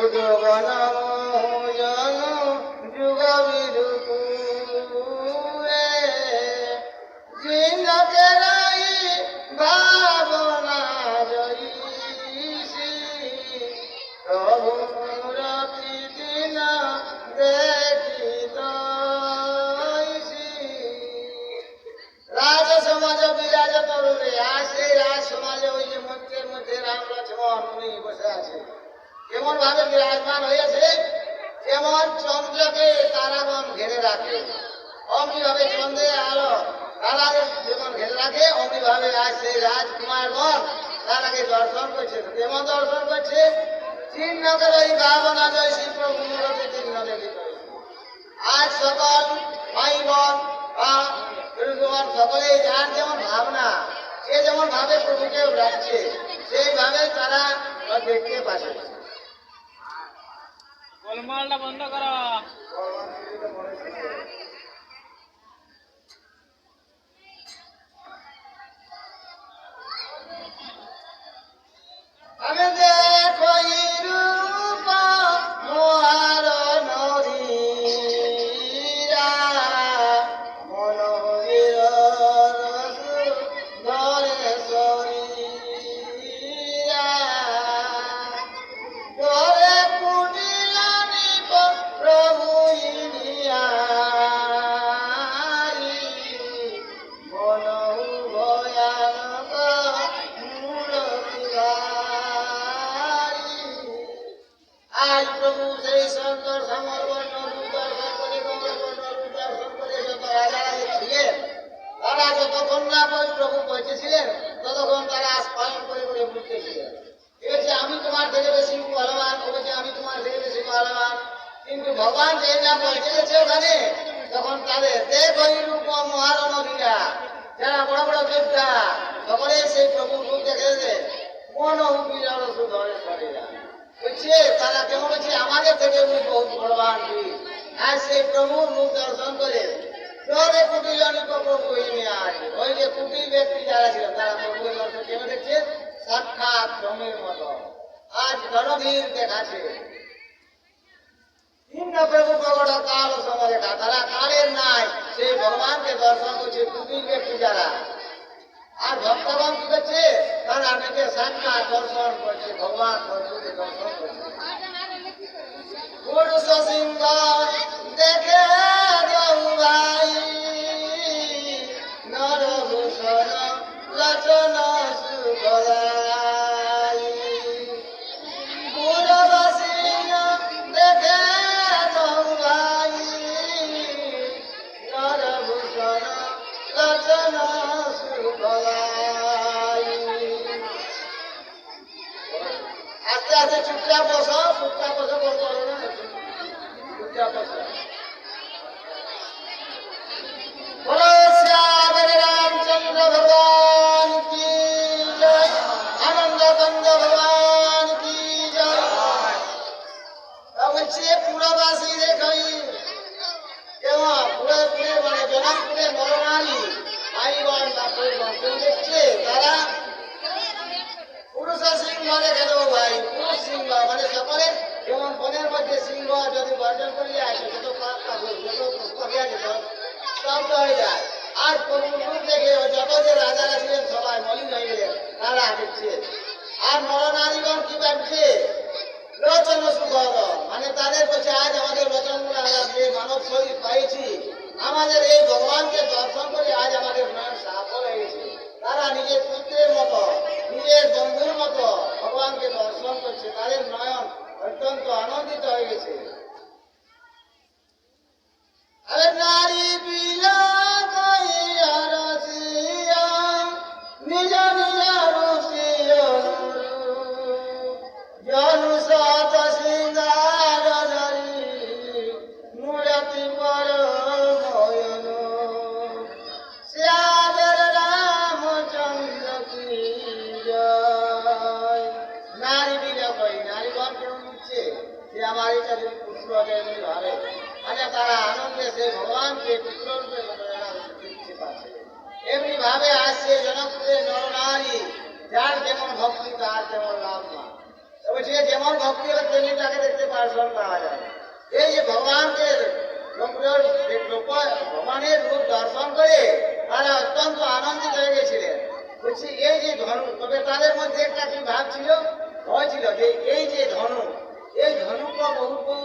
উদ্বন কেমন ভাবে বিরাজমান হয়েছে যেমন চন্দ্রকে তারাগণ ঘিরে রাখে। অমনি ভাবে চন্দ্রের আলো তারাদের যেমন ঘেরে রাখে অমনি ভাবে আজ সেই রাজকুমারগণ তারাকে দর্শন করছে, কেমন দর্শন করছে? চিহ্নকের ওই ভাবনা জয় শ্রী প্রভু চিহ্ন দেখিত আজ সকল ভাই বোন বা সকলে যার যেমন ভাবনা, সে যেমন ভাবে প্রভুকে রাখছে, সেইভাবে তারা দেখতে পাচ্ছে। গোলমালটা বন্ধ করো। যতক্ষণ না প্রভু পৌঁছেছিলেন ততক্ষণ তারা স্মরণ করে করে বুঝতেছিলেন ঠিক আছে আমি তোমার থেকে বেশি বলবান বলেছে আমি তোমার থেকে বেশি বলবান কিন্তু ভগবান যে পৌঁছে গেছে ওখানে, তখন তাদের ওই রূপ মহারণ বীরা যারা বড় বড় যোদ্ধা সকলে সেই প্রভুর রূপ দেখে যে মন বিরল শরীরা। বলছে, তারা কেমন বলছে, আমাদের থেকে উনি বহুত আর সেই প্রভুর রূপ দর্শন করে জলে কুটি জনিক প্রভু ইনি আজ ওই যে কুটি ব্যক্তি যারা ছিল, তারা প্রভুর দর্শন কেমন দেখছে সাক্ষাৎ ভ্রমের মতো। আজ গণধীর দেখাচ্ছে। ভিন্ন প্রভু প্রগট কাল সমরেখা তারা কালের নাই সেই ভগবানকে দর্শন করছে কুটি ব্যক্তি যারা। আর ভক্তগণ কি করছে? তারা নিজে সাক্ষাৎ দর্শন করছে, ভগবান দর্শন করছে। পুরুষ সিংহ আস্তে আস্তে চুপচাপ বসো চুপচাপ বসো বলতে হবে না চুপচাপ বসো। বলো রামচন্দ্র ভগবান। তারা পুরুষ সিংহ দেখে দেবো ভাই, পুরুষ, সিংহ মানে সকলে যেমন বনের মধ্যে সিংহ যদি গর্জন করে যায়। আর ছিলেন সবাই মলিন হয়ে তারা দেখছে। আর নরনারীগণ কি ভাবছে? লোচন সুধর মানে তাদের কাছে আজ আমাদের লোচনগুলো আমরা যে মানব শরীর পাইছি, আমাদের এই ভগবানকে দর্শন করে আজ আমাদের তারা আনন্দে সেই ভগবানকে পুত্ররূপে দেখতে পাচ্ছে জনকপুরের নরনারী যার যেমন ভক্তি তার যেমন লাভ না সে যেমন ভক্তি হবে তেমনি তাকে দেখতে দর্শন পাওয়া যায় এই যে ভগবানকে ভগবানের রূপ দর্শন করে তারা অত্যন্ত আনন্দিত হয়ে গেছিলেন বলছি এই যে ধনু তবে তাদের মধ্যে একটা কি ভাব ছিল ভয় ছিল যে এই যে ধনু এই ধনুটা বহু বহু